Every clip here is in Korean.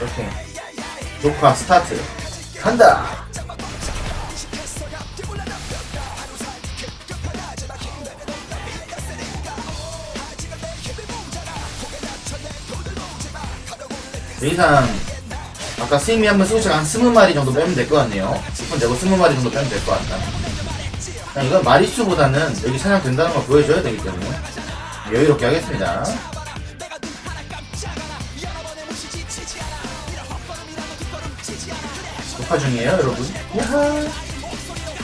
이렇게 녹화 스타트. 간다! 더 이상 아까 스윙이 한번 쏘시한 스무 마리 정도 빼면 될 것 같네요. 10분 되고 스무 마리 정도 빼면 될 것 같다. 그냥 이건 마리수보다는 여기 사냥 된다는 걸 보여줘야 되기 때문에 여유롭게 하겠습니다 녹화 중이에요 여러분. 야하.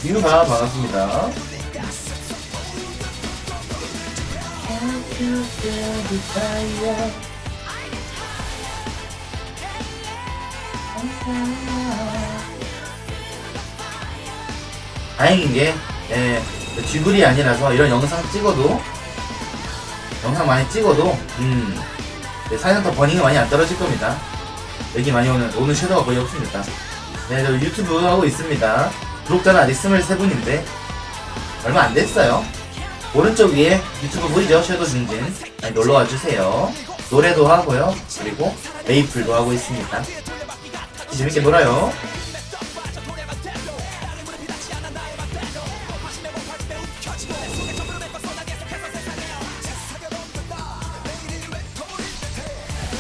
유하 반갑습니다. 다행인 게 예, 쥐불이 아니라서 이런 영상 찍어도 영상 많이 찍어도 음 네, 사연터 버닝이 많이 안 떨어질 겁니다. 여기 많이 오는 오는 섀도우가 거의 없습니다 네, 저 유튜브 하고 있습니다. 구독자는 아직 23분인데 얼마 안 됐어요. 오른쪽 위에 유튜브 보이죠? 섀도우 중진 많이 놀러와 주세요. 노래도 하고요. 그리고 메이플도 하고 있습니다. 재밌게 놀아요.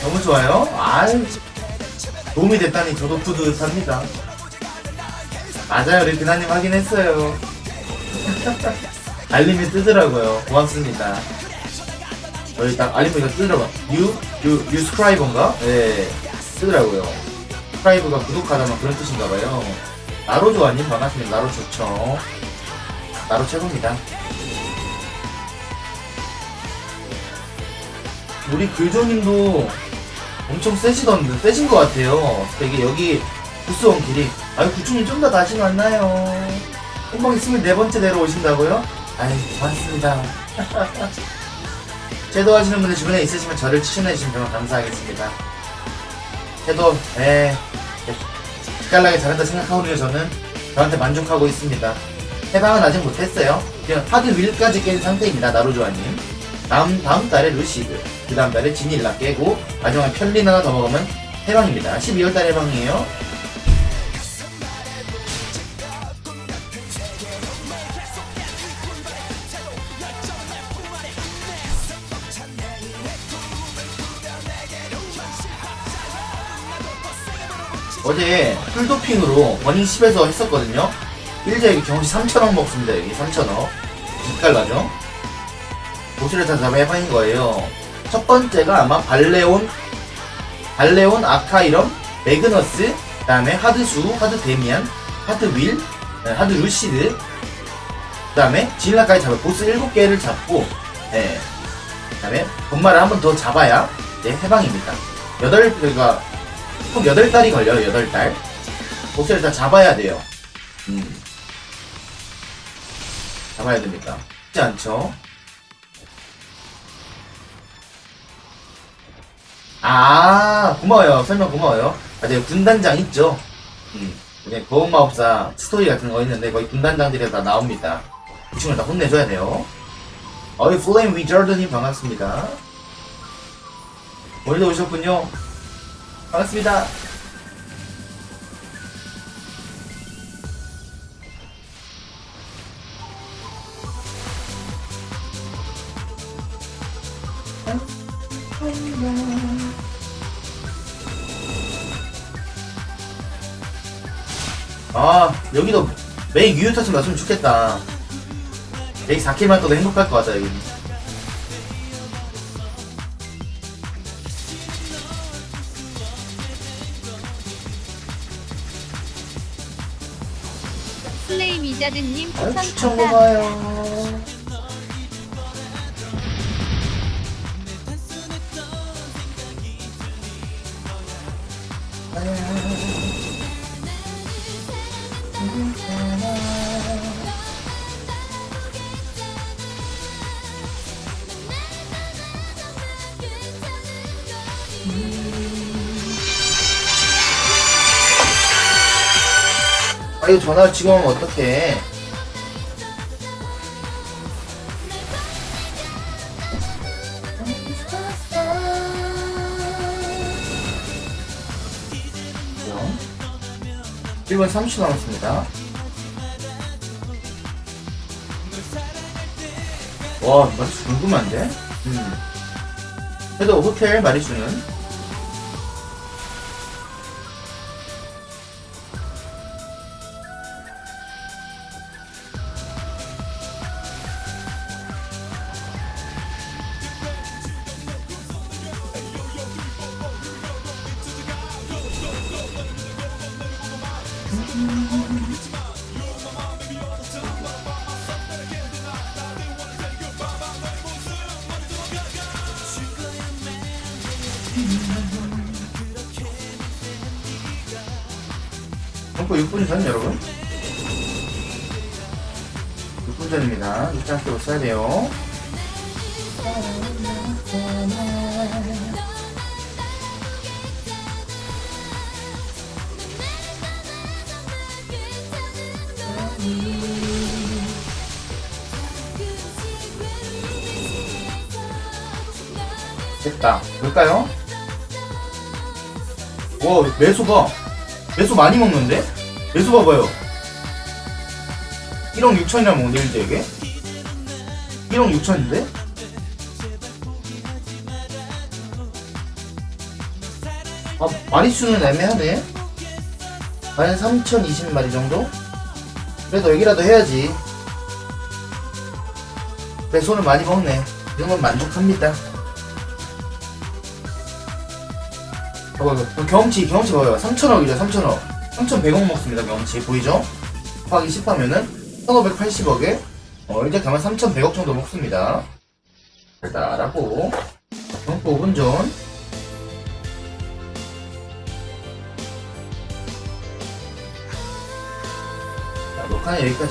너무 좋아요. 아유, 도움이 됐다니 저도 뿌듯합니다. 맞아요, 우리 그나님 확인했어요. 알림이 뜨더라고요. 고맙습니다. 저희 딱 알림 보니까 뜨더라고요. 유, 유, 유스크라이버인가? 네, 뜨더라고요. 스크라이브가 구독하다는 그런 뜻인가봐요. 나로 좋아님 반갑습니다. 나로 좋죠. 나로 최고입니다. 우리 글조님도 엄청 세시던데 세신 것 같아요. 되게 여기 부스원 길이 아유 구충님 좀더 나지 않나요? 꽁방이 24번째 내려오신다고요? 아이 고맙습니다. 제도 하시는 분들 주변에 있으시면 저를 추천해 주시면 정말 감사하겠습니다. 제도 에 기깔나게 잘한다 생각하거든요 저는 저한테 만족하고 있습니다. 해방은 아직 못했어요. 그냥 하드 윌까지 깬 상태입니다. 나루조아님. 다음 다음 달에 루시드, 그 다음 달에 지닐라 깨고 마지막에 편린 하나 더 먹으면 해방입니다. 12월 달 해방이에요. 어제 풀도핑으로 버닝 10에서 했었거든요. 1제 경시 3,000원 먹습니다. 여기 3,000원. 기깔나죠? 보스를 다 잡아 해방인 거예요. 첫 번째가 아마 발레온, 발레온, 아카이럼, 매그너스, 그 다음에 하드수, 하드 데미안, 하드 윌, 네, 하드 루시드, 그 다음에 진라까지 잡아 보스 7개를 잡고, 네. 그 다음에 본마를 한 번 더 잡아야 이제 해방입니다. 8, 그러니까 총 8달이 걸려요, 8달. 보스를 다 잡아야 돼요. 음. 잡아야 됩니다. 쉽지 않죠? 아, 고마워요. 설명 고마워요. 맞아요. 군단장 있죠? 음. 이제 거운마법사 스토리 같은 거 있는데 거기 군단장들이 다 나옵니다. 이 친구를 다 혼내줘야 돼요. 어이, 플레임 위저드님 반갑습니다. 오늘도 오셨군요. 반갑습니다. 아 여기도 메인 유효타 좀 맞으면 좋겠다 여기 4킬만 떠도 행복할 것 같다 여기 플레임 이자드님 아유 추천 추천 감사. 고마워요 이거 전화 지금 어떡해 1분 30초 남았습니다. 와, 마리수 궁금한데? 음. 그래도 호텔 마리수는 점프 6분 전 여러분? 6분 전입니다. 6장 끼고 써야 돼요 됐다 볼까요? 와 매수 봐 매수 많이 먹는데? 매수 봐봐요 1억 6천이나 먹는데 일대에게 1억 6천인데? 아 마리수는 애매하네 한 3020마리 정도? 그래도 여기라도 해야지 매수는 많이 먹네 이 정도면 만족합니다 봐봐, 봐. 경험치, 경험치 봐봐요. 3천억이죠, 3천억. 3,100억 먹습니다, 경험치. 보이죠? 곱하기 10 하면은 1,580억에, 어, 이제 가면 3,100억 정도 먹습니다. 달달하고, 경포 5분 전. 자, 녹화는 여기까지.